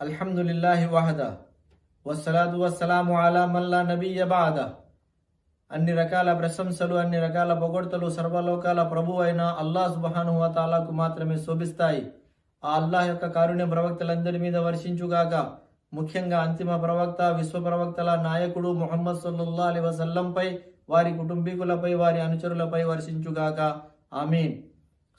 అల్హమ్దుల్లాహి వహద వస్సలాదు వస్సలాము అలా మల్లా నబీయ బాద. అన్ని రకాల ప్రశంసలు అన్ని రకాల పొగడ్తలు సర్వలోకాల ప్రభు అయిన అల్లాహ్ సుబహాను తాలాకు మాత్రమే శోభిస్తాయి. ఆ అల్లాహ్ యొక్క కారుణ్య ప్రవక్తలందరి మీద వర్షించుగాక ముఖ్యంగా అంతిమ ప్రవక్త విశ్వ ప్రవక్తల నాయకుడు మొహమ్మద్ సల్లుల్లా అలీ వసల్లంపై వారి కుటుంబీకులపై వారి అనుచరులపై వర్షించుగాక. ఆమీన్.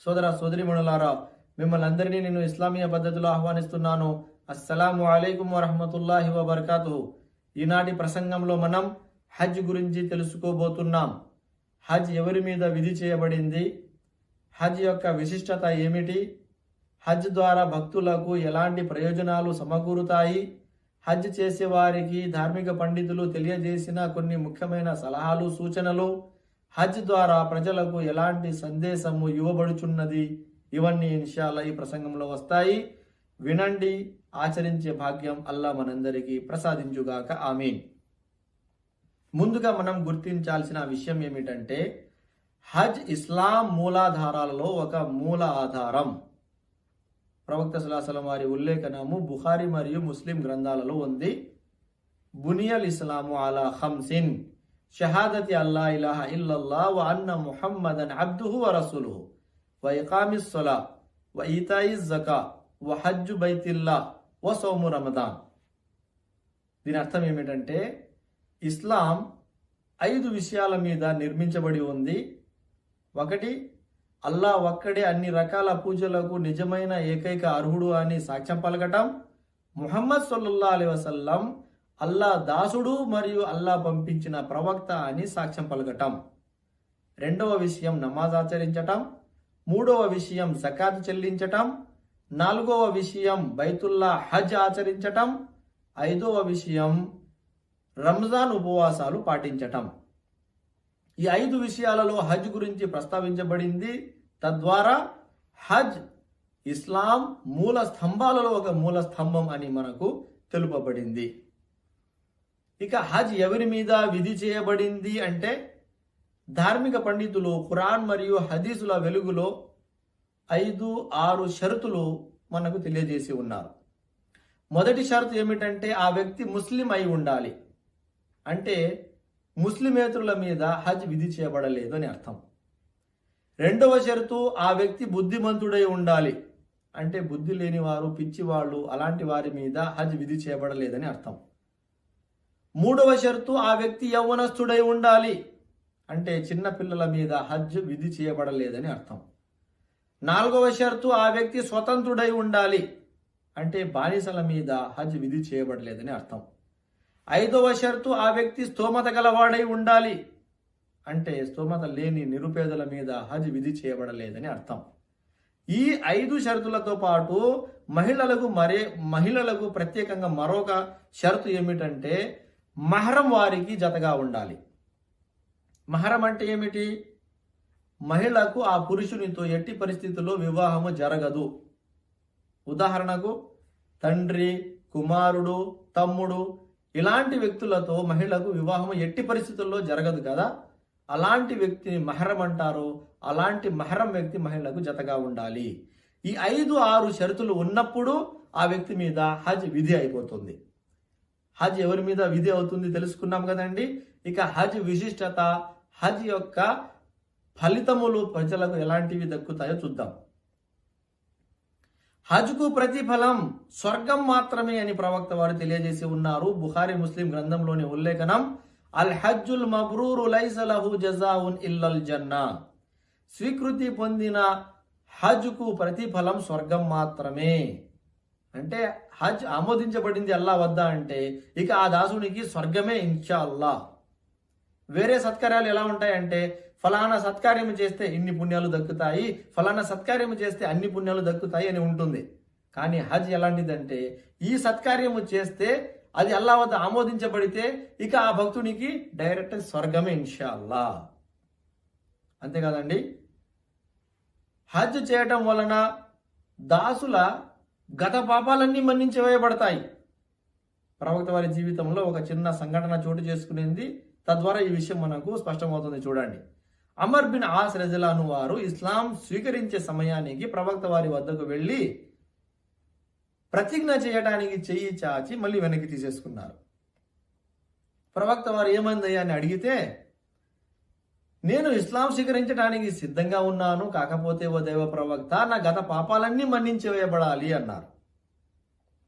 సోదర సోదరిమణులారా మిమ్మల్ని అందరినీ నేను ఇస్లామీయ పద్ధతిలో ఆహ్వానిస్తున్నాను. అస్సలాము అలైకుం వరహమతుల్లాహి వబర్కాతు ఈనాటి ప్రసంగంలో మనం హజ్ గురించి తెలుసుకోబోతున్నాం. హజ్ ఎవరి మీద విధి చేయబడింది? హజ్ యొక్క విశిష్టత ఏమిటి? హజ్ ద్వారా భక్తులకు ఎలాంటి ప్రయోజనాలు సమకూరుతాయి? హజ్ చేసే వారికి ధార్మిక పండితులు తెలియజేసిన కొన్ని ముఖ్యమైన సలహాలు సూచనలు. హజ్ ద్వారా ప్రజలకు ఎలాంటి సందేశము ఇవ్వబడుచున్నది? ఇవన్నీ ఇన్షాల్లా ఈ ప్రసంగంలో వస్తాయి. వినండి ఆచరించే భాగ్యం అల్లా మనందరికీ ప్రసాదించుగాక ఆమె ముందుగా మనం గుర్తించాల్సిన విషయం ఏమిటంటే హజ్ ఇస్లాం మూలాధారాలలో ఒక మూల ఆధారం. ప్రవక్త సలాసలం వారి ఉల్లేఖనము బుహారి మరియు ముస్లిం గ్రంథాలలో ఉంది. బునియల్ ఇస్లాము అలా హంసిన్ షహాదతి అల్లా ఇలాహ ఇల్లల్లా వ అన్న ముహమ్మదన్ అబ్దుహు వ రసూలుహు. వ ఇకామిస్ సలా. వ ఈతాయి జకా. వహజ్జు బైతిల్లా వ సోము రమదాన్. దీని అర్థం ఏమిటంటే ఇస్లాం ఐదు విషయాల మీద నిర్మించబడి ఉంది. ఒకటి అల్లా ఒక్కడే అన్ని రకాల పూజలకు నిజమైన ఏకైక అర్హుడు అని సాక్ష్యం పలకటం. ముహమ్మద్ సొల్లుల్లా అలి వసల్లం అల్లా దాసుడు మరియు అల్లా పంపించిన ప్రవక్త అని సాక్ష్యం పలకటం. రెండవ విషయం నమాజ్ ఆచరించటం. మూడవ విషయం జకాత్ చెల్లించటం. నాలుగవ విషయం బైతుల్లా హజ్ ఆచరించటం ఐదవ విషయం రంజాన్ ఉపవాసాలు పాటించటం. ఈ ఐదు విషయాలలో హజ్ గురించి ప్రస్తావించబడింది. తద్వారా హజ్ ఇస్లాం మూల స్తంభాలలో ఒక మూల స్తంభం అని మనకు తెలుపబడింది. ఇక హజ్ ఎవరి మీద విధి చేయబడింది అంటే ధార్మిక పండితులు ఖురాన్ మరియు హదీసుల వెలుగులో ఐదు ఆరు షరతులు మనకు తెలియజేసి ఉన్నారు. మొదటి షరతు ఏమిటంటే ఆ వ్యక్తి ముస్లిం అయి ఉండాలి. అంటే ముస్లిమేతరుల మీద హజ్ విధి చేయబడలేదు అని అర్థం. రెండవ షరతు ఆ వ్యక్తి బుద్ధిమంతుడై ఉండాలి. అంటే బుద్ధి లేని వారు పిచ్చివాళ్ళు అలాంటి వారి మీద హజ్ విధి చేయబడలేదని అర్థం. మూడవ షరతు ఆ వ్యక్తి యవ్వనస్తుడై ఉండాలి. అంటే చిన్న పిల్లల మీద హజ్ విధి చేయబడలేదని అర్థం. నాలుగవ షరతు ఆ వ్యక్తి స్వతంత్రుడై ఉండాలి అంటే బానిసల మీద హజ్ విధి చేయబడలేదని అర్థం. ఐదవ షరతు ఆ వ్యక్తి స్తోమత గలవాడై ఉండాలి అంటే స్తోమత లేని నిరుపేదల మీద హజ్ విధి చేయబడలేదని అర్థం. ఈ ఐదు షరతులతో పాటు మహిళలకు మరే మహిళలకు ప్రత్యేకంగా మరొక షరతు ఏమిటంటే మహరం వారికి జతగా ఉండాలి. మహరం అంటే ఏమిటి? మహిళకు ఆ పురుషునితో ఎట్టి పరిస్థితుల్లో వివాహము జరగదు. ఉదాహరణకు తండ్రి కుమారుడు తమ్ముడు ఇలాంటి వ్యక్తులతో మహిళకు వివాహం ఎట్టి పరిస్థితుల్లో జరగదు కదా? అలాంటి వ్యక్తిని మహరం అంటారు. అలాంటి మహరం వ్యక్తి మహిళకు జతగా ఉండాలి. ఈ ఐదు ఆరు షరతులు ఉన్నప్పుడు ఆ వ్యక్తి మీద హజ్ విధి అయిపోతుంది. హజ్ ఎవరి మీద విధి అవుతుంది తెలుసుకున్నాం కదండి? ఇక హజ్ విశిష్టత హజ్ యొక్క ఫలితములు ప్రజలకు ఎలాంటివి దక్కుతాయో చూద్దాం. హజ్కు ప్రతిఫలం స్వర్గం మాత్రమే అని ప్రవక్త వారు తెలియజేసి ఉన్నారు. బుహారీ ముస్లిం గ్రంథంలోని ఉల్లేఖనం అల్ హజ్జుల్ మబ్రూరు లైసలహు జజావున్ ఇల్లల్ జన్నా. స్వీకృతి పొందిన హజ్కు ప్రతిఫలం స్వర్గం మాత్రమే. అంటే హజ్ ఆమోదించబడింది అల్లా వద్దా అంటే ఇక ఆ దాసునికి స్వర్గమే ఇన్షా అల్లా. వేరే సత్కార్యాలు ఎలా ఉంటాయంటే ఫలానా సత్కార్యము చేస్తే ఇన్ని పుణ్యాలు దక్కుతాయి ఫలానా సత్కార్యము చేస్తే అన్ని పుణ్యాలు దక్కుతాయి అని ఉంటుంది. కానీ హజ్ ఎలాంటిదంటే ఈ సత్కార్యము చేస్తే అది అల్లా వద్ద ఆమోదించబడితే ఇక ఆ భక్తునికి డైరెక్ట్ స్వర్గమే ఇన్షాల్లా అంతేకాదండి హజ్ చేయటం వలన దాసుల గత పాపాలన్నీ మన్నించి వేయబడతాయి. ప్రవక్త వారి జీవితంలో ఒక చిన్న సంఘటన చోటు చేసుకునేది తద్వారా ఈ విషయం మనకు స్పష్టమవుతుంది. చూడండి అమర్ బిన్ ఆస్ రజలాను వారు ఇస్లాం స్వీకరించే సమయానికి ప్రవక్త వారి వద్దకు వెళ్ళి ప్రతిజ్ఞ చేయడానికి చెయ్యి చాచి మళ్ళీ వెనక్కి తీసేసుకున్నారు. ప్రవక్త వారు ఏమైందయ్యా అని అడిగితే నేను ఇస్లాం స్వీకరించడానికి సిద్ధంగా ఉన్నాను కాకపోతే ఓ దైవ ప్రవక్త నా గత పాపాలన్నీ మన్నించి వేయబడాలి అన్నారు.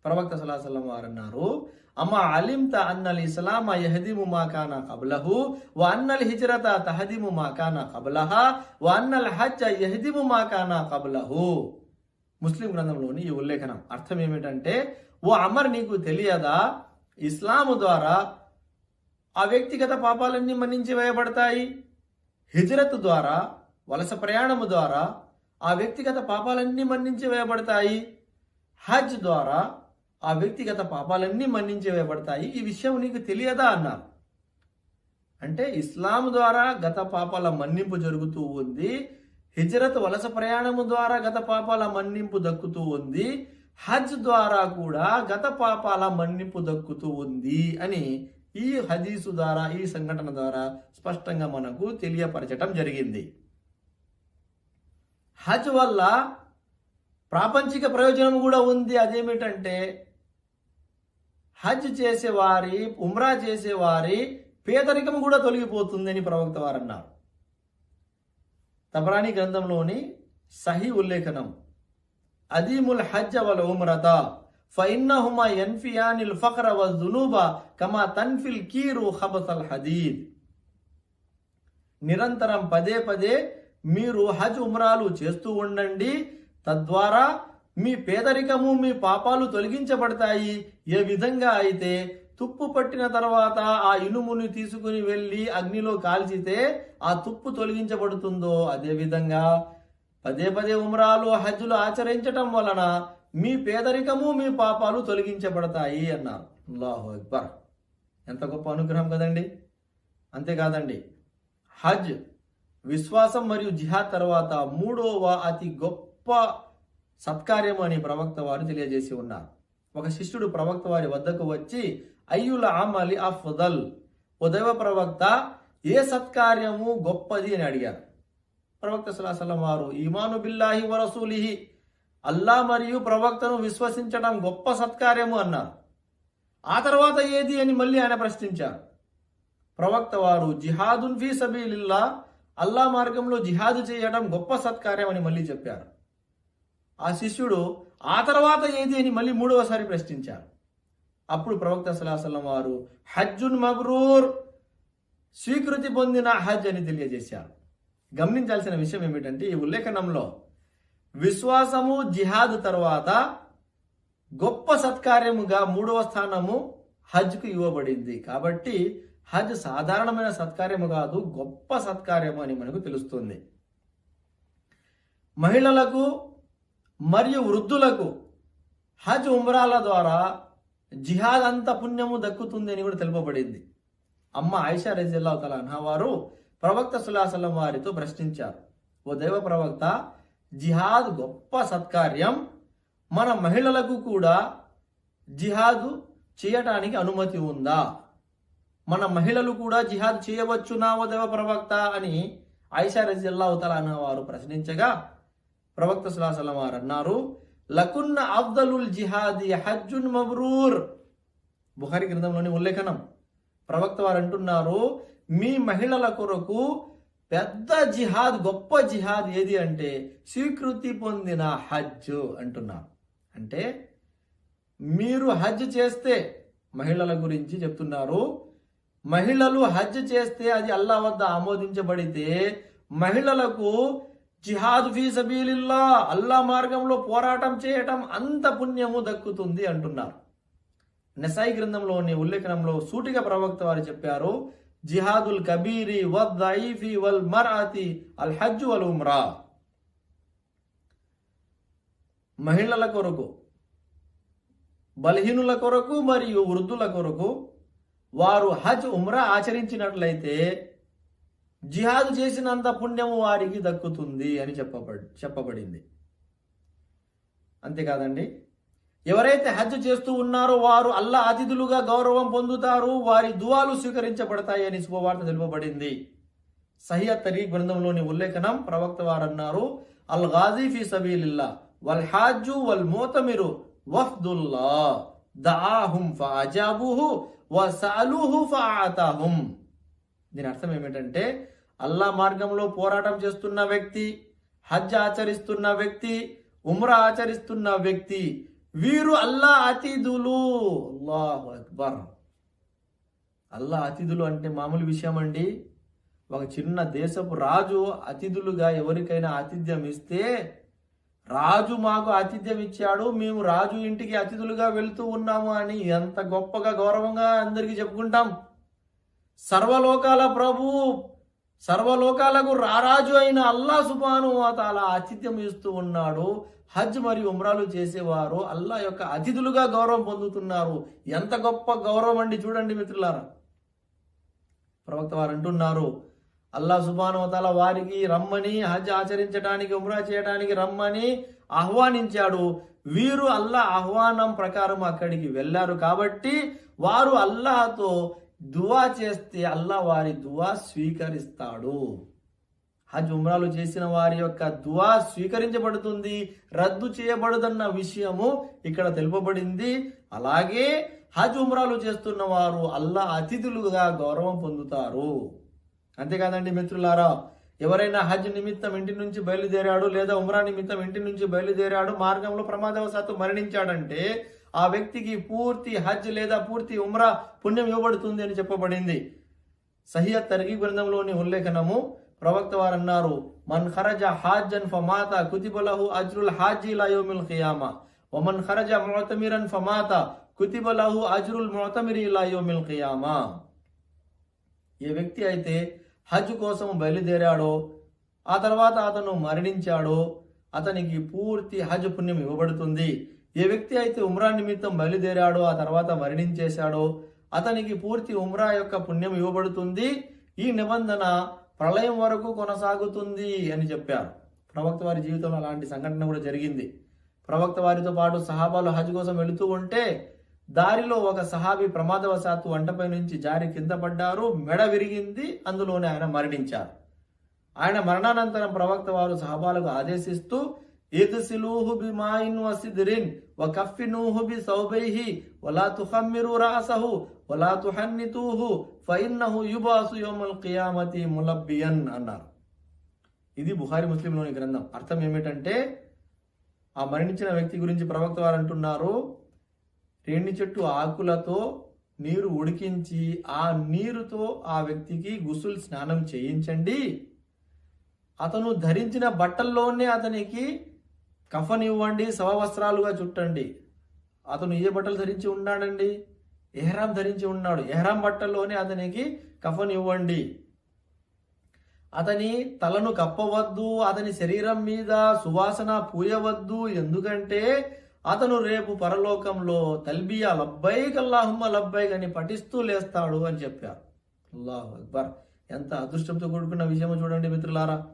ప్రవక్త సలాసలం వారు అన్నారు అమ్మా అలింత అన్నల్ ఇస్లామ యహదిము మా కానా కబలహు వ అన్నల్ హిజ్రత తహదిము మా కానా కబలహ వ అన్నల్ హజ్జ యహదిము మా కానా కబలహు ముస్లిం గ్రంథంలోని ఈ ఉల్లేఖనం. అర్థం ఏమిటంటే ఓ అమర్ నీకు తెలియదా? ఇస్లాము ద్వారా ఆ వ్యక్తిగత పాపాలన్నీ మన్నించి వేయబడతాయి. హిజ్రత్ ద్వారా వలస ప్రయాణము ద్వారా ఆ వ్యక్తిగత పాపాలన్నీ మన్నించి వేయబడతాయి. హజ్ ద్వారా ఆ వ్యక్తిగత పాపాలన్నీ మన్నించేవేయబడతాయి ఈ విషయం నీకు తెలియదా అన్నారు అంటే ఇస్లాం ద్వారా గత పాపాల మన్నింపు జరుగుతూ ఉంది. హిజరత్ వలస ప్రయాణము ద్వారా గత పాపాల మన్నింపు దక్కుతూ ఉంది. హజ్ ద్వారా కూడా గత పాపాల మన్నింపు దక్కుతూ ఉంది అని ఈ హదీసు ద్వారా ఈ సంఘటన ద్వారా స్పష్టంగా మనకు తెలియపరచటం జరిగింది. హజ్ వల్ల ప్రాపంచిక ప్రయోజనం కూడా ఉంది. అదేమిటంటే హజ్ చేసేవారి ఉమ్రా చేసేవారి పేదరికం కూడా తొలగిపోతుందని ప్రవక్త వారు అన్నారు. తబరాని గ్రంథంలోని సహీ ఉల్లేఖనం అదీముల్ హజ్ వల్ ఉమ్రత ఫైన్నహుమా ఎన్ఫియానిల్ ఫక్ర వ జునూబ కమా తన్ఫిల్ కీరు ఖబసల్ హదీద్. నిరంతరం పదే పదే మీరు హజ్ ఉమ్రాలు చేస్తూ ఉండండి. తద్వారా మీ పేదరికము మీ పాపాలు తొలగించబడతాయి. ఏ విధంగా అయితే తుప్పు పట్టిన తర్వాత ఆ ఇనుముని తీసుకుని వెళ్ళి అగ్నిలో కాల్చితే ఆ తుప్పు తొలగించబడుతుందో అదే విధంగా పదే పదే ఉమరాలు హజ్జులు ఆచరించటం వలన మీ పేదరికము మీ పాపాలు తొలగించబడతాయి అన్నారు. అల్లాహు అక్బర్. ఎంత గొప్ప అనుగ్రహం కదండి. అంతేకాదండి హజ్ విశ్వాసం మరియు జిహాద్ తర్వాత మూడవ అతి గొప్ప సత్కార్యం అని ప్రవక్త వారు తెలియజేసి ఉన్నారు. ఒక శిష్యుడు ప్రవక్త వారి వద్దకు వచ్చి అయ్యుల ఆమలి అఫ్దల్ ఉదయ ప్రవక్త ఏ సత్కార్యము గొప్పది? అని అడిగారు. ప్రవక్త సలాసలం వారు ఈమాను బిల్లాహి వరసూలిహి అల్లా మరియు ప్రవక్తను విశ్వసించడం గొప్ప సత్కార్యము అన్నారు. ఆ తర్వాత ఏది అని మళ్ళీ ఆయన ప్రశ్నించారు. ప్రవక్త వారు జిహాదున్ ఫీ సబీలిల్లా అల్లా మార్గంలో జిహాదు చేయడం గొప్ప సత్కార్యం అని మళ్ళీ చెప్పారు. ఆ శిష్యుడు ఆ తర్వాత ఏది అని మళ్ళీ మూడవసారి ప్రశ్నించారు. అప్పుడు ప్రవక్త సలాహసలం వారు హజ్జున్ మబ్రూర్ స్వీకృతి పొందిన హజ్ అని తెలియజేశారు. గమనించాల్సిన విషయం ఏమిటంటే ఈ ఉల్లేఖనంలో విశ్వాసము జిహాద్ తర్వాత గొప్ప సత్కార్యముగా మూడవ స్థానము హజ్కు ఇవ్వబడింది. కాబట్టి హజ్ సాధారణమైన సత్కార్యము కాదు గొప్ప సత్కార్యము అని మనకు తెలుస్తుంది. మహిళలకు మరియు వృద్ధులకు హజ్ ఉమ్రాల ద్వారా జిహాద్ అంత పుణ్యము దక్కుతుంది అని కూడా తెలుపబడింది. అమ్మ ఆయిషా రజిల్లా తల వారు ప్రవక్త సులాసలం వారితో ప్రశ్నించారు. ఓ దైవ ప్రవక్త జిహాద్ గొప్ప సత్కార్యం. మన మహిళలకు కూడా జిహాదు చేయటానికి అనుమతి ఉందా? మన మహిళలు కూడా జిహాద్ చేయవచ్చునా ఓ దైవ ప్రవక్త అని ఆయిషా రజిల్లా తల వారు ప్రశ్నించగా ప్రవక్త సులాసలం వారు అన్నారు లకున్న అఫ్దలుల్ జిహాది హజ్జున్ మబ్రూర్. బుహారి గ్రంథంలోని ఉల్లేఖనం. ప్రవక్త వారు అంటున్నారు మీ మహిళల కొరకు పెద్ద జిహాద్ గొప్ప జిహాద్ ఏది అంటే స్వీకృతి పొందిన హజ్ అంటున్నారు. అంటే మీరు హజ్ చేస్తే మహిళల గురించి చెప్తున్నారు మహిళలు హజ్ చేస్తే అది అల్లా వద్ద ఆమోదించబడితే మహిళలకు జిహాద్ ఫీ సబీలిల్లా అల్లా మార్గంలో పోరాటం చేయటం అంత పుణ్యము దక్కుతుంది అంటున్నారు. నెసాయి గ్రంథంలోని ఉల్లేఖనంలో సూటిగా ప్రవక్త వారు చెప్పారు జిహాదుల్ కబీరి వద్దీఫి వల్ మరాతి అల్ హజ్ వల్ ఉమ్రా. మహిళల కొరకు బలహీనుల కొరకు మరియు వృద్ధుల కొరకు వారు హజ్ ఉమ్రా ఆచరించినట్లయితే జిహాదు చేసినంత పుణ్యము వారికి దక్కుతుంది అని చెప్పబడి చెప్పబడింది. అంతేకాదండి ఎవరైతే హజ్ చేస్తూ ఉన్నారో వారు అల్లా అతిథులుగా గౌరవం పొందుతారు వారి దువాలు స్వీకరించబడతాయి అని శుభవార్త తెలుపబడింది. సహియ తరీ గ్రంథంలోని ఉల్లేఖనం ప్రవక్త వారు అన్నారు అల్ గాజీ ఫీ సబీలిల్లా వల్ హాజు వల్ మోతమిరు వఫ్దుల్లా దాహుం ఫాజాబుహు వసాలుహు ఫాతాహుం దీని అర్థం ఏమిటంటే అల్లా మార్గంలో పోరాటం చేస్తున్న వ్యక్తి హజ్ ఆచరిస్తున్న వ్యక్తి ఉమ్రా ఆచరిస్తున్న వ్యక్తి వీరు అల్లా అతిథులు. అల్లాహు అక్బర్. అల్లా అతిథులు అంటే మామూలు విషయం అండి. ఒక చిన్న దేశపు రాజు అతిథులుగా ఎవరికైనా ఆతిథ్యం ఇస్తే రాజు మాకు ఆతిథ్యం ఇచ్చాడు మేము రాజు ఇంటికి అతిథులుగా వెళ్తూ ఉన్నాము అని ఎంత గొప్పగా గౌరవంగా అందరికీ చెప్పుకుంటాం. సర్వలోకాల ప్రభు సర్వలోకాలకు రారాజు అయిన అల్లా సుబాను తాల ఆతిథ్యం ఇస్తూ ఉన్నాడు. హజ్ మరియు ఉమ్రాలు చేసేవారు. అల్లా యొక్క అతిథులుగా గౌరవం పొందుతున్నారు. ఎంత గొప్ప గౌరవం అండి చూడండి మిత్రులారా. ప్రవక్త వారు అంటున్నారు అల్లా సుబాను తాల వారికి రమ్మని హజ్ ఆచరించడానికి ఉమ్రా చేయడానికి రమ్మని ఆహ్వానించాడు. వీరు అల్లా ఆహ్వానం ప్రకారం అక్కడికి వెళ్ళారు. కాబట్టి వారు అల్లాతో దువా చేస్తే అల్లా వారి దువా స్వీకరిస్తాడు. హజ్ ఉమ్రాలు చేసిన వారి యొక్క దువా స్వీకరించబడుతుంది రద్దు చేయబడదన్న విషయము ఇక్కడ తెలుపబడింది. అలాగే హజ్ ఉమ్రాలు చేస్తున్న వారు అల్లా అతిథులుగా గౌరవం పొందుతారు. అంతేకాదండి మిత్రులారా ఎవరైనా హజ్ నిమిత్తం ఇంటి నుంచి బయలుదేరాడు లేదా ఉమ్రా నిమిత్తం ఇంటి నుంచి బయలుదేరాడు మార్గంలో ప్రమాదవశాత్తు మరణించాడంటే ఆ వ్యక్తికి పూర్తి హజ్ లేదా పూర్తి ఉమ్రా పుణ్యం ఇవ్వబడుతుంది అని చెప్పబడింది. సహియ తర్గీ గ్రంథంలోని ఉల్లేఖనము ప్రవక్త వారు అన్నారు మన్ ఖరజ హాజన్ ఫమాత కుతిబలహు అజ్రుల్ హాజీ లయోమిల్ ఖియామా. వమన్ ఖరజ అన్ ఫమాత కుతిబలహు అజ్రుల్ ముతమిరి లయోమిల్ ఖియామా. ఏ వ్యక్తి అయితే హజ్ కోసం బయలుదేరాడో ఆ తర్వాత అతను మరణించాడో అతనికి పూర్తి హజ్ పుణ్యం ఇవ్వబడుతుంది. ఏ వ్యక్తి అయితే ఉమ్రా నిమిత్తం బయలుదేరాడో ఆ తర్వాత మరణించేశాడో అతనికి పూర్తి ఉమ్రా యొక్క పుణ్యం ఇవ్వబడుతుంది. ఈ నిబంధన ప్రళయం వరకు కొనసాగుతుంది అని చెప్పారు. ప్రవక్త వారి జీవితంలో అలాంటి సంఘటన కూడా జరిగింది. ప్రవక్త వారితో పాటు సహాబాలు హజ్ కోసం వెళుతూ ఉంటే దారిలో ఒక సహాబీ ప్రమాదవశాత్తు వంటపై నుంచి జారి కింద పడ్డారు మెడ విరిగింది అందులోనే ఆయన మరణించారు. ఆయన మరణానంతరం ప్రవక్త వారు సహాబాలకు ఆదేశిస్తూ ఇద్సిలూహు బిమాయిన్ వసిద్రిన్ వకఫినూహు బి సౌబైహి వలా తుఖమ్మిరు రాసహు వలా తుహన్నితూహు ఫైన్నహు యుబాసు యోమల్ కియామతి ములబ్బియన్ అన్నారు ఇది బుహారి ముస్లింలోని గ్రంథం. అర్థం ఏమిటంటే ఆ మరణించిన వ్యక్తి గురించి ప్రవక్త వారు అంటున్నారు రేణి చెట్టు ఆకులతో నీరు ఉడికించి ఆ నీరుతో ఆ వ్యక్తికి గుసులు స్నానం చేయించండి. అతను ధరించిన బట్టల్లోనే అతనికి కఫన్ ఇవ్వండి శవవస్త్రాలుగా చుట్టండి. అతను ఏ బట్టలు ధరించి ఉన్నాడండి. ఎహ్రాం ధరించి ఉన్నాడు. ఎహ్రాం బట్టల్లోనే అతనికి కఫన్ ఇవ్వండి. అతని తలను కప్పవద్దు అతని శరీరం మీద సువాసన పూయవద్దు. ఎందుకంటే అతను రేపు పరలోకంలో తల్బియా లబ్బైక్ అల్లాహుమ్మ లబ్బైక్ అని పఠిస్తూ లేస్తాడు అని చెప్పారు. అల్లాహు అక్బర్. ఎంత అదృష్టంతో కూడుకున్న విషయమో చూడండి మిత్రులారా.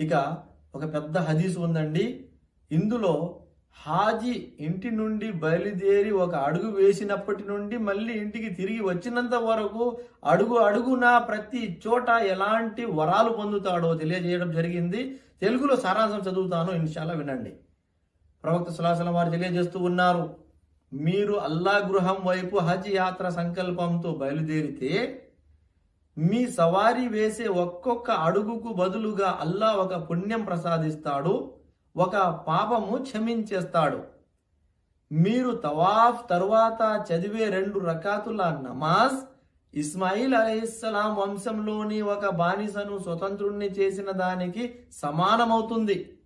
ఇక ఒక పెద్ద హదీస్ ఉందండి. ఇందులో హాజీ ఇంటి నుండి బయలుదేరి ఒక అడుగు వేసినప్పటి నుండి మళ్ళీ ఇంటికి తిరిగి వచ్చినంత వరకు అడుగు అడుగున ప్రతి చోట ఎలాంటి వరాలు పొందుతాడో తెలియజేయడం జరిగింది. తెలుగులో సారాంశం చదువుతాను ఇన్షాల్లా వినండి. ప్రవక్త సులాసల వారు తెలియజేస్తూ ఉన్నారు మీరు అల్లా గృహం వైపు హజ్ యాత్ర సంకల్పంతో బయలుదేరితే మీ సవారీ వేసే ఒక్కొక్క అడుగుకు బదులుగా అల్లా ఒక పుణ్యం ప్రసాదిస్తాడు. ఒక పాపము క్షమించేస్తాడు. మీరు తవాఫ్ తరువాత చదివే రెండు రకాతుల నమాజ్ ఇస్మాయిల్ అలహిస్సలాం వంశంలోని ఒక బానిసను స్వతంత్రుణ్ణి చేసిన దానికి సమానమవుతుంది.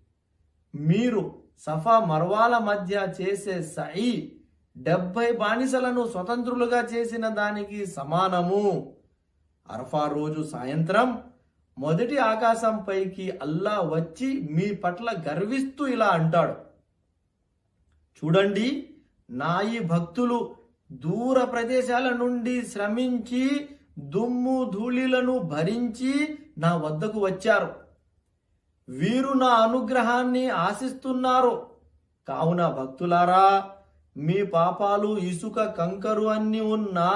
మీరు సఫా మర్వాల మధ్య చేసే సై డెబ్బై బానిసలను స్వతంత్రులుగా చేసిన దానికి సమానము. అర్ఫా రోజు సాయంత్రం మొదటి ఆకాశంపైకి అల్లా వచ్చి మీ పట్ల గర్విస్తూ ఇలా అంటాడు. చూడండి నా ఈ భక్తులు దూర ప్రదేశాల నుండి శ్రమించి దుమ్ము ధూళిలను భరించి నా వద్దకు వచ్చారు. వీరు నా అనుగ్రహాన్ని ఆశిస్తున్నారు. కావున భక్తులారా మీ పాపాలు ఇసుక కంకరు అన్ని ఉన్నా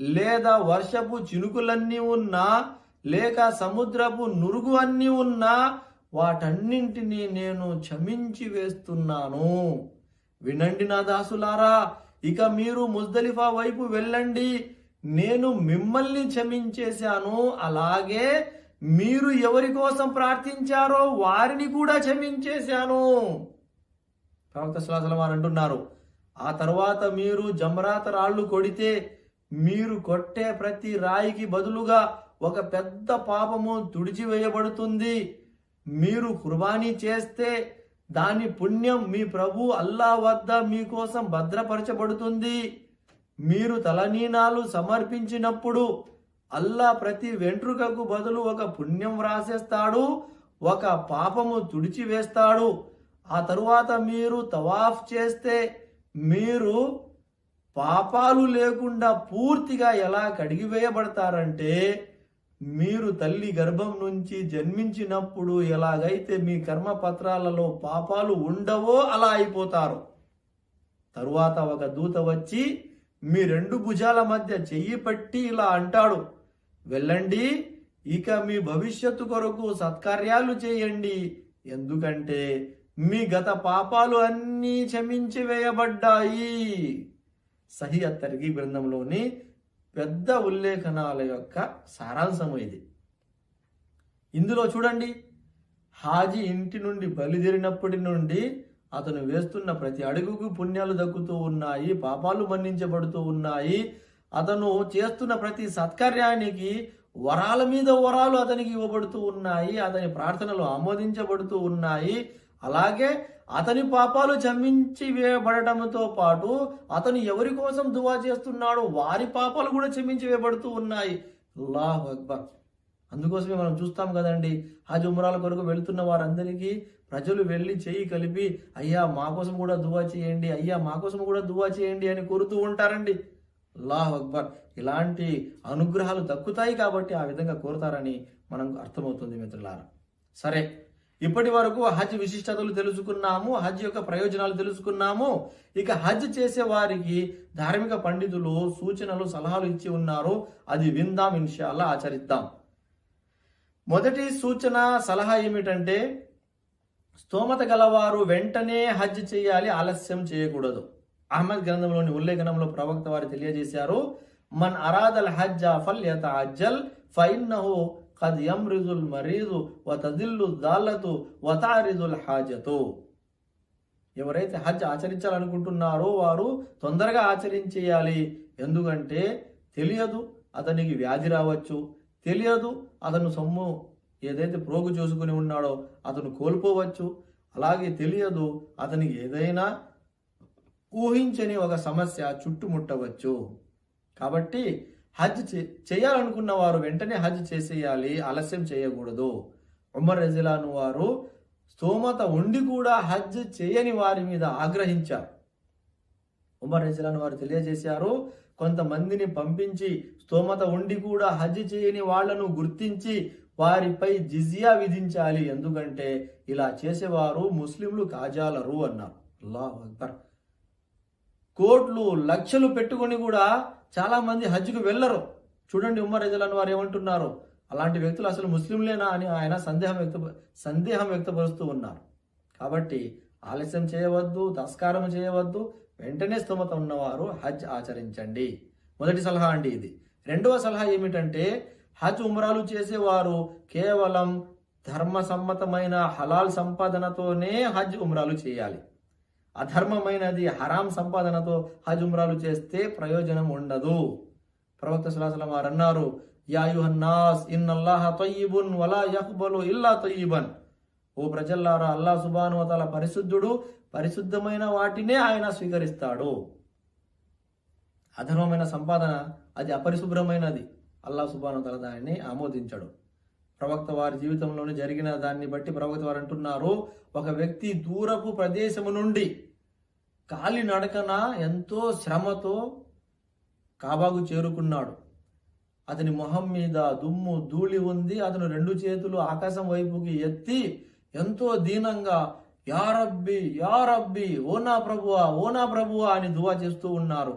లేదా వర్షపు చినుకులన్నీ ఉన్నా లేక సముద్రపు నురుగు అన్ని ఉన్నా వాటన్నింటినీ నేను క్షమించి వేస్తున్నాను. వినండి నా దాసులారా ఇక మీరు ముజ్దలిఫా వైపు వెళ్ళండి. నేను మిమ్మల్ని క్షమించేశాను. అలాగే మీరు ఎవరి కోసం ప్రార్థించారో వారిని కూడా క్షమించేశాను. ప్రవక్త శ్లాసల వారు అంటున్నారు ఆ తర్వాత మీరు జమరాత రాళ్ళు కొడితే మీరు కొట్టే ప్రతి రాయికి బదులుగా ఒక పెద్ద పాపము తుడిచివేయబడుతుంది మీరు కుర్బానీ చేస్తే దాని పుణ్యం మీ ప్రభు అల్లా వద్ద మీకోసం భద్రపరచబడుతుంది. మీరు తలనీనాలు సమర్పించినప్పుడు అల్లా ప్రతి వెంట్రుకకు బదులు ఒక పుణ్యం వ్రాసేస్తాడు ఒక పాపము తుడిచివేస్తాడు ఆ తరువాత మీరు తవాఫ్ చేస్తే మీరు పాపాలు లేకుండా పూర్తిగా ఎలా కడిగివేయబడతారంటే మీరు తల్లి గర్భం నుంచి జన్మించినప్పుడు ఎలాగైతే మీ కర్మపత్రాలలో పాపాలు ఉండవో అలా అయిపోతారు. తరువాత ఒక దూత వచ్చి మీ రెండు భుజాల మధ్య చెయ్యి పట్టి ఇలా అంటాడు వెళ్ళండి ఇక మీ భవిష్యత్తు కొరకు సత్కార్యాలు చేయండి. ఎందుకంటే మీ గత పాపాలు అన్నీ క్షమించి వేయబడ్డాయి. సహి అత్తరికి బృందంలోని పెద్ద ఉల్లేఖనాల యొక్క సారాంశము ఇది. ఇందులో చూడండి హాజీ ఇంటి నుండి బలిదేరినప్పటి నుండి అతను వేస్తున్న ప్రతి అడుగుకు పుణ్యాలు దక్కుతూ ఉన్నాయి పాపాలు మన్నించబడుతూ ఉన్నాయి. అతను చేస్తున్న ప్రతి సత్కార్యానికి వరాల మీద వరాలు అతనికి ఇవ్వబడుతూ ఉన్నాయి అతని ప్రార్థనలు ఆమోదించబడుతూ ఉన్నాయి. అలాగే అతని పాపాలు క్షమించి వేయబడటంతో పాటు అతను ఎవరి కోసం దువా చేస్తున్నాడో వారి పాపాలు కూడా క్షమించి వేయబడుతూ ఉన్నాయి. అల్లాహ్ అక్బర్. అందుకోసమే మనం చూస్తాం కదండి హజ్ ఉమరాల కొరకు వెళుతున్న వారందరికీ ప్రజలు వెళ్ళి చేయి కలిపి అయ్యా మా కోసం కూడా దువా చేయండి అయ్యా మా కోసం కూడా దువా చేయండి అని కోరుతూ ఉంటారండి. అల్లాహ్ అక్బర్. ఇలాంటి అనుగ్రహాలు దక్కుతాయి కాబట్టి ఆ విధంగా కోరుతారని మనకు అర్థమవుతుంది మిత్రులారా. సరే ఇప్పటి వరకు హజ్ విశిష్టతలు తెలుసుకున్నాము హజ్ యొక్క ప్రయోజనాలు తెలుసుకున్నాము. ఇక హజ్ చేసే వారికి ధార్మిక పండితులు సూచనలు సలహాలు ఇచ్చి ఉన్నారు. అది విందాం ఇన్షాల్లా ఆచరిద్దాం. మొదటి సూచన సలహా ఏమిటంటే స్తోమత గలవారు వెంటనే హజ్ చేయాలి ఆలస్యం చేయకూడదు. అహ్మద్ గ్రంథంలోని ఉల్లేఖనంలో ప్రవక్త వారు తెలియజేశారు మన్ అరాదల్ హజ్ ఫల్ యత అజ్జల్ ఫైన్నహు ఖద్ యమ్రిజుల్ మరీజు వ తదిల్లు దాలతు వతారిజుల్ హాజతు ఎవరైతే హజ్ ఆచరించాలనుకుంటున్నారో వారు తొందరగా ఆచరించేయాలి. ఎందుకంటే తెలియదు అతనికి వ్యాధి రావచ్చు. తెలియదు అతను సొమ్ము ఏదైతే ప్రోగు చూసుకుని ఉన్నాడో అతను కోల్పోవచ్చు. అలాగే తెలియదు అతనికి ఏదైనా ఊహించని ఒక సమస్య చుట్టుముట్టవచ్చు. కాబట్టి హజ్ చే- చేయాలనుకున్న వారు వెంటనే హజ్ చేసేయాలి ఆలస్యం చేయకూడదు. ఉమర్ రజిలాను వారు స్తోమత ఉండి కూడా హజ్ చేయని వారి మీద ఆగ్రహించారు. ఉమర్ రజిలాను వారు తెలియజేశారు కొంతమందిని పంపించి స్తోమత ఉండి కూడా హజ్ చేయని వాళ్ళను గుర్తించి వారిపై జిజియా విధించాలి. ఎందుకంటే ఇలా చేసేవారు ముస్లింలు కాజాలరు అన్నారు. అల్లాహ్ అక్బర్. కోట్లు లక్షలు పెట్టుకొని కూడా చాలా మంది హజ్కు వెళ్ళరు. చూడండి ఉమ్మర్ రజలాన్ వారు ఏమంటున్నారు? అలాంటి వ్యక్తులు అసలు ముస్లింలేనా అని ఆయన సందేహం వ్యక్త సందేహం వ్యక్తపరుస్తూ ఉన్నారు. కాబట్టి ఆలస్యం చేయవద్దు తస్కారం చేయవద్దు వెంటనే స్తోమత ఉన్నవారు హజ్ ఆచరించండి. మొదటి సలహా అండి ఇది. రెండవ సలహా ఏమిటంటే హజ్ ఉమ్రాలు చేసేవారు కేవలం ధర్మసమ్మతమైన హలాల్ సంపాదనతోనే హజ్ ఉమ్రాలు చేయాలి. అధర్మమైనది హరాం సంపాదనతో హజుమ్రాలు చేస్తే ప్రయోజనం ఉండదు. ప్రవక్త సులాసలం వారు అన్నారు యాయుహన్నాస్ ఇన్నల్లాహ తయ్యిబున్ వలా యహ్బలు ఇల్లా తయ్యిబన్. ఓ ప్రజల్లారా అల్లా సుబాను తల పరిశుద్ధుడు పరిశుద్ధమైన వాటినే ఆయన స్వీకరిస్తాడు. అధర్మమైన సంపాదన అది అపరిశుభ్రమైనది. అల్లా సుబాను తల దానిని ఆమోదించడు. ప్రవక్త వారి జీవితంలోనే జరిగిన దాన్ని బట్టి ప్రవక్త వారు అంటున్నారు ఒక వ్యక్తి దూరపు ప్రదేశము నుండి కాలి నడకన ఎంతో శ్రమతో కాబాకు చేరుకున్నాడు. అతని మొహం మీద దుమ్ము ధూళి ఉంది. అతను రెండు చేతులు ఆకాశం వైపుకి ఎత్తి ఎంతో దీనంగా యా రబ్బి యా రబ్బి ఓనా ప్రభువా ఓనా ప్రభువా అని దువా చేస్తూ ఉన్నారు.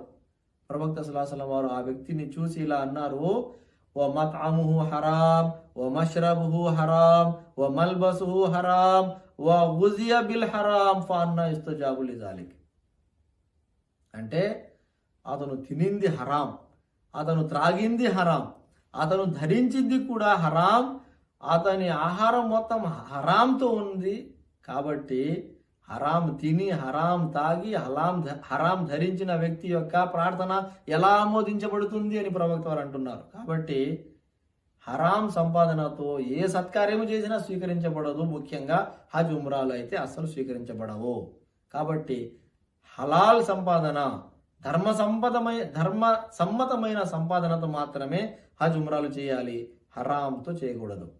ప్రవక్త సలాసలం వారు ఆ వ్యక్తిని చూసి ఇలా అన్నారు ఓ حرام ومشربه ఓ وملبسه حرام ఓ بالحرام హరాం ఓ لذلك బిల్ అంటే అతను తినింది హరాం అతను త్రాగింది హరాం అతను ధరించింది కూడా హరాం అతని ఆహారం మొత్తం హరాంతో ఉంది కాబట్టి హరాం తిని హరాం తాగి హలాం హరాం ధరించిన వ్యక్తి యొక్క ప్రార్థన ఎలా ఆమోదించబడుతుంది అని ప్రవక్త వారు అంటున్నారు. కాబట్టి హరాం సంపాదనతో ఏ సత్కార్యము చేసినా స్వీకరించబడదు. ముఖ్యంగా హజ్ ఉమ్రాలు అయితే అస్సలు స్వీకరించబడవు. కాబట్టి హలాల్ సంపాదన ధర్మ సంపదమై ధర్మ సమ్మతమైన సంపాదనతో మాత్రమే హజ్ ఉమ్రాలు చేయాలి. హరాంతో చేయకూడదు.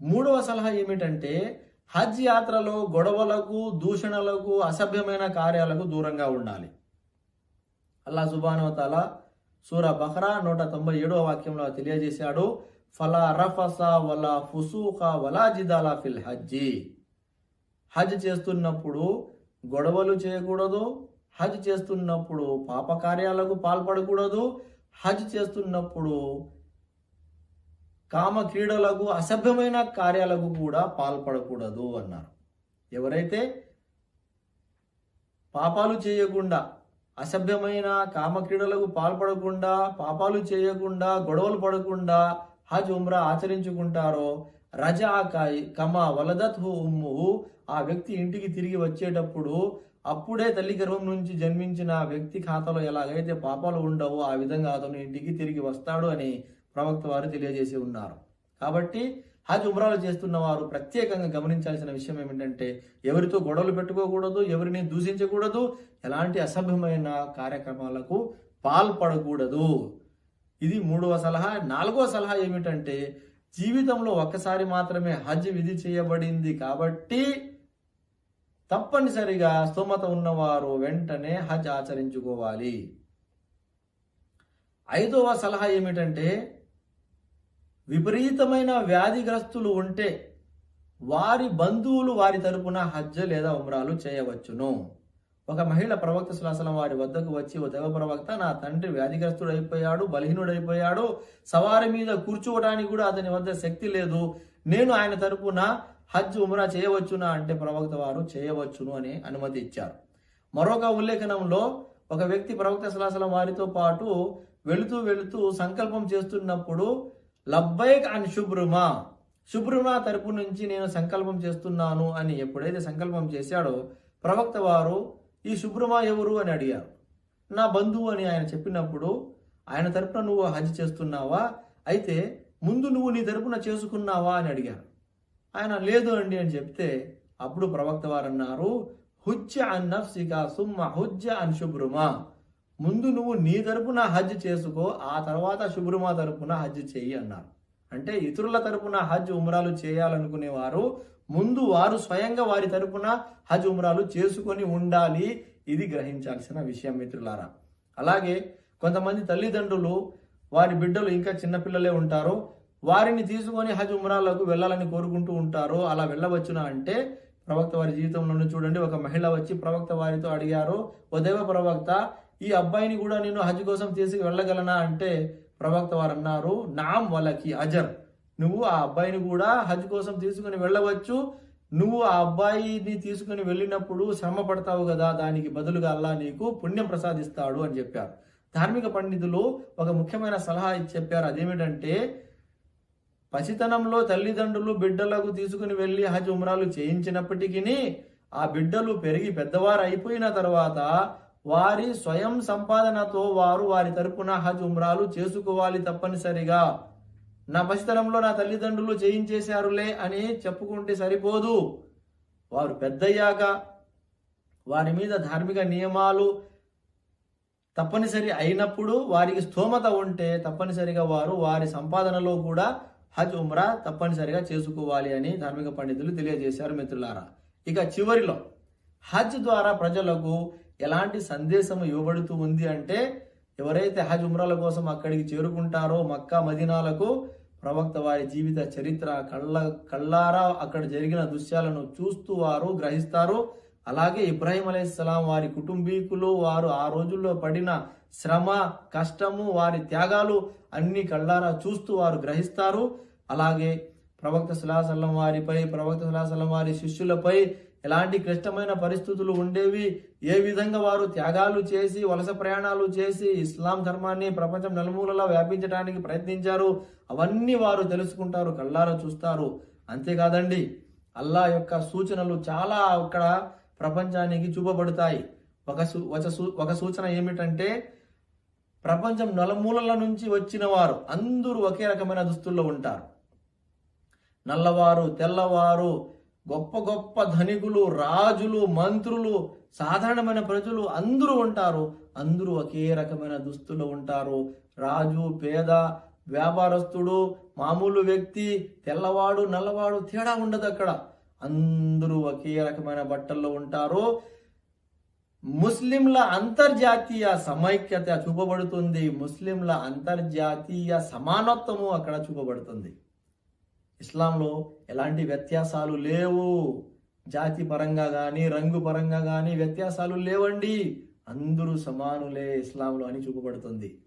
మూడవ సలహా ఏమిటంటే హజ్ యాత్రలో గొడవలకు దూషణలకు అసభ్యమైన కార్యాలకు దూరంగా ఉండాలి. అల్లా సుబానవతాల సూర బహ్రా నూట తొంభై ఏడవ వాక్యంలో తెలియజేశాడు ఫలా రఫస వలా ఫుసూఖ వలా జిదాలా ఫిల్ హజ్జి. హజ్ చేస్తున్నప్పుడు గొడవలు చేయకూడదు హజ్ చేస్తున్నప్పుడు పాప కార్యాలకు పాల్పడకూడదు హజ్ చేస్తున్నప్పుడు కామ క్రీడలకు అసభ్యమైన కార్యాలకు కూడా పాల్పడకూడదు అన్నారు. ఎవరైతే పాపాలు చేయకుండా అసభ్యమైన కామ క్రీడలకు పాల్పడకుండా పాపాలు చేయకుండా గొడవలు పడకుండా హజ్ ఉమ్రా ఆచరించుకుంటారో రజాకాయ్ కమ వలదత్ ఉమ్ముహు ఆ వ్యక్తి ఇంటికి తిరిగి వచ్చేటప్పుడు అప్పుడే తల్లి గర్భం నుంచి జన్మించిన వ్యక్తి ఖాతాలో ఎలాగైతే పాపాలు ఉండవో ఆ విధంగా అతను ఇంటికి తిరిగి వస్తాడు అని ప్రవక్త వారు తెలియజేసి ఉన్నారు. కాబట్టి హజ్ ఉమ్రాలు చేస్తున్న వారు ప్రత్యేకంగా గమనించాల్సిన విషయం ఏమిటంటే ఎవరితో గొడవలు పెట్టుకోకూడదు ఎవరిని దూషించకూడదు ఎలాంటి అసభ్యమైన కార్యక్రమాలకు పాల్పడకూడదు. ఇది మూడవ సలహా. నాలుగవ సలహా ఏమిటంటే జీవితంలో ఒక్కసారి మాత్రమే హజ్ విధి చేయబడింది కాబట్టి తప్పనిసరిగా స్తోమత ఉన్నవారు వెంటనే హజ్ ఆచరించుకోవాలి. ఐదవ సలహా ఏమిటంటే విపరీతమైన వ్యాధిగ్రస్తులు ఉంటే వారి బంధువులు వారి తరపున హజ్జ లేదా ఉమ్రాలు చేయవచ్చును. ఒక మహిళ ప్రవక్త సులాసలం వారి వద్దకు వచ్చి ఓ దేవ ప్రవక్త నా తండ్రి వ్యాధిగ్రస్తుడు అయిపోయాడు బలహీనుడైపోయాడు సవారి మీద కూర్చోవడానికి కూడా అతని వద్ద శక్తి లేదు నేను ఆయన తరపున హజ్ ఉమ్రా చేయవచ్చునా? అంటే ప్రవక్త వారు చేయవచ్చును అని అనుమతి ఇచ్చారు. మరొక ఉల్లేఖనంలో ఒక వ్యక్తి ప్రవక్త సులాసలం వారితో పాటు వెళుతూ వెళుతూ సంకల్పం చేస్తున్నప్పుడు లబ్బైక్ అండ్ శుభ్రుమా. శుభ్రుమా తరపు నుంచి నేను సంకల్పం చేస్తున్నాను అని ఎప్పుడైతే సంకల్పం చేశాడో ప్రవక్త వారు ఈ శుభ్రమా ఎవరు? అని అడిగారు. నా బంధువు అని ఆయన చెప్పినప్పుడు ఆయన తరపున నువ్వు హజ్ చేస్తున్నావా? అయితే ముందు నువ్వు నీ తరపున చేసుకున్నావా? అని అడిగారు. ఆయన లేదు అండి అని చెప్తే అప్పుడు ప్రవక్త వారు అన్నారు హుజ్జ అన్ నఫ్సిక సుమ్మ హుజ్జ అన్ శుభ్రుమా. ముందు నువ్వు నీ తరపున హజ్ చేసుకో ఆ తర్వాత శుభ్రమా తరపున హజ్ చేయి అన్నారు. అంటే ఇతరుల తరపున హజ్ ఉమ్రాలు చేయాలనుకునేవారు ముందు వారు స్వయంగా వారి తరపున హజ్ ఉమ్రాలు చేసుకొని ఉండాలి. ఇది గ్రహించాల్సిన విషయం మిత్రులారా. అలాగే కొంతమంది తల్లిదండ్రులు వారి బిడ్డలు ఇంకా చిన్నపిల్లలే ఉంటారు. వారిని తీసుకొని హజ్ ఉమ్రాలకు వెళ్ళాలని కోరుకుంటూ ఉంటారు. అలా వెళ్ళవచ్చునా అంటే ప్రవక్త వారి జీవితంలోనే చూడండి ఒక మహిళ వచ్చి ప్రవక్త వారితో అడిగారు ఓ దేవ ప్రవక్త ఈ అబ్బాయిని కూడా నేను హజ్ కోసం తీసుకు వెళ్ళగలనా అంటే ప్రవక్త వారు అన్నారు నామ్ వాళ్ళకి అజర్. నువ్వు ఆ అబ్బాయిని కూడా హజ్ కోసం తీసుకుని వెళ్ళవచ్చు. నువ్వు ఆ అబ్బాయిని తీసుకుని వెళ్ళినప్పుడు శ్రమ పడతావు కదా దానికి బదులుగా అల్లా నీకు పుణ్యం ప్రసాదిస్తాడు అని చెప్పారు. ధార్మిక పండితులు ఒక ముఖ్యమైన సలహా ఇచ్చి చెప్పారు. అదేమిటంటే పసితనంలో తల్లిదండ్రులు బిడ్డలకు తీసుకుని వెళ్ళి హజ్ ఉమ్రాలు చేయించినప్పటికీ ఆ బిడ్డలు పెరిగి పెద్దవారు అయిపోయిన తర్వాత వారి స్వయం సంపాదనతో వారు వారి తరపున హజ్ ఉమ్రాలు చేసుకోవాలి తప్పనిసరిగా. నా పసితనంలో నా తల్లిదండ్రులు చేయించేశారులే అని చెప్పుకుంటే సరిపోదు. వారు పెద్దయ్యాక వారి మీద ధార్మిక నియమాలు తప్పనిసరి అయినప్పుడు వారికి స్థోమత ఉంటే తప్పనిసరిగా వారు వారి సంపాదనలో కూడా హజ్ ఉమ్రా తప్పనిసరిగా చేసుకోవాలి అని ధార్మిక పండితులు తెలియజేశారు మిత్రులారా. ఇక చివరిలో హజ్ ద్వారా ప్రజలకు ఎలాంటి సందేశం ఇవ్వబడుతూ ఉంది అంటే ఎవరైతే హజ్ ఉమ్రాల కోసం అక్కడికి చేరుకుంటారో మక్కా మదీనాలకు ప్రవక్త వారి జీవిత చరిత్ర కళ్ళ కళ్ళారా అక్కడ జరిగిన దృశ్యాలను చూస్తూ వారు గ్రహిస్తారు. అలాగే ఇబ్రాహీం అలైహిస్సలాం వారి కుటుంబీకులు వారు ఆ రోజుల్లో పడిన శ్రమ కష్టము వారి త్యాగాలు అన్ని కళ్ళారా చూస్తూ వారు గ్రహిస్తారు. అలాగే ప్రవక్త సులాసల్లం వారిపై ప్రవక్త సులాసల్లం వారి శిష్యులపై ఎలాంటి క్లిష్టమైన పరిస్థితులు ఉండేవి ఏ విధంగా వారు త్యాగాలు చేసి వలస ప్రయాణాలు చేసి ఇస్లాం ధర్మాన్ని ప్రపంచం నలుమూలలా వ్యాపించడానికి ప్రయత్నించారు అవన్నీ వారు తెలుసుకుంటారు కళ్ళారా చూస్తారు. అంతేకాదండి అల్లా యొక్క సూచనలు చాలా అక్కడ ప్రపంచానికి చూపబడతాయి. ఒక సూ- ఒక సూ- ఒక సూచన ఏమిటంటే ప్రపంచం నలుమూలల నుంచి వచ్చిన వారు అందరూ ఒకే రకమైన దుస్తుల్లో ఉంటారు. నల్లవారు తెల్లవారు గొప్ప గొప్ప ధనికులు రాజులు మంత్రులు సాధారణమైన ప్రజలు అందరూ ఉంటారు. అందరూ ఒకే రకమైన దుస్తులు ఉంటారు. రాజు పేద వ్యాపారస్తుడు మామూలు వ్యక్తి తెల్లవాడు నల్లవాడు తేడా ఉండదు అక్కడ. అందరూ ఒకే రకమైన బట్టల్లో ఉంటారు. ముస్లింల అంతర్జాతీయ సమైక్యత చూపబడుతుంది. ముస్లింల అంతర్జాతీయ సమానత్వము అక్కడ చూపబడుతుంది. ఇస్లాంలో ఎలాంటి వ్యత్యాసాలు లేవు. జాతి పరంగా కానీ రంగు పరంగా కానీ వ్యత్యాసాలు లేవండి. అందరూ సమానులే ఇస్లాంలో అని చూపబడుతుంది.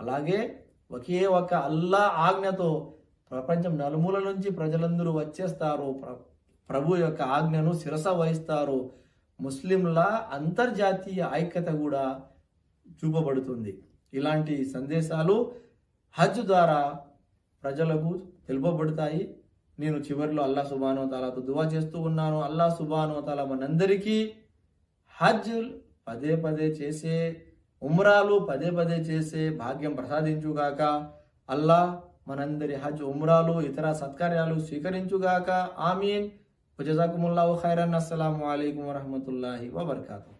అలాగే ఒకే ఒక అల్లా ఆజ్ఞతో ప్రపంచం నలుమూల నుంచి ప్రజలందరూ వచ్చేస్తారు. ప్ర- ప్రభు యొక్క ఆజ్ఞను శిరస వహిస్తారు. ముస్లింల అంతర్జాతీయ ఐక్యత కూడా చూపబడుతుంది. ఇలాంటి సందేశాలు హజ్ ద్వారా ప్రజలకు తెలుపబడతాయి. నేను చివరిలో అల్లా సుబానో తాలాతో దువా చేస్తూ ఉన్నాను. అల్లా సుబానో తాలా మనందరికీ హజ్ పదే పదే చేసే ఉమ్రాలు పదే పదే చేసే భాగ్యం ప్రసాదించుగాక అల్లా మనందరి హజ్ ఉమ్రాలు ఇతర సత్కార్యాలు స్వీకరించుగాక ఆమీన్. జజాకుముల్లాహు ఖైరన్. అస్సలం అలైకుం వరహమతుల్లాహి వబర్కాతు.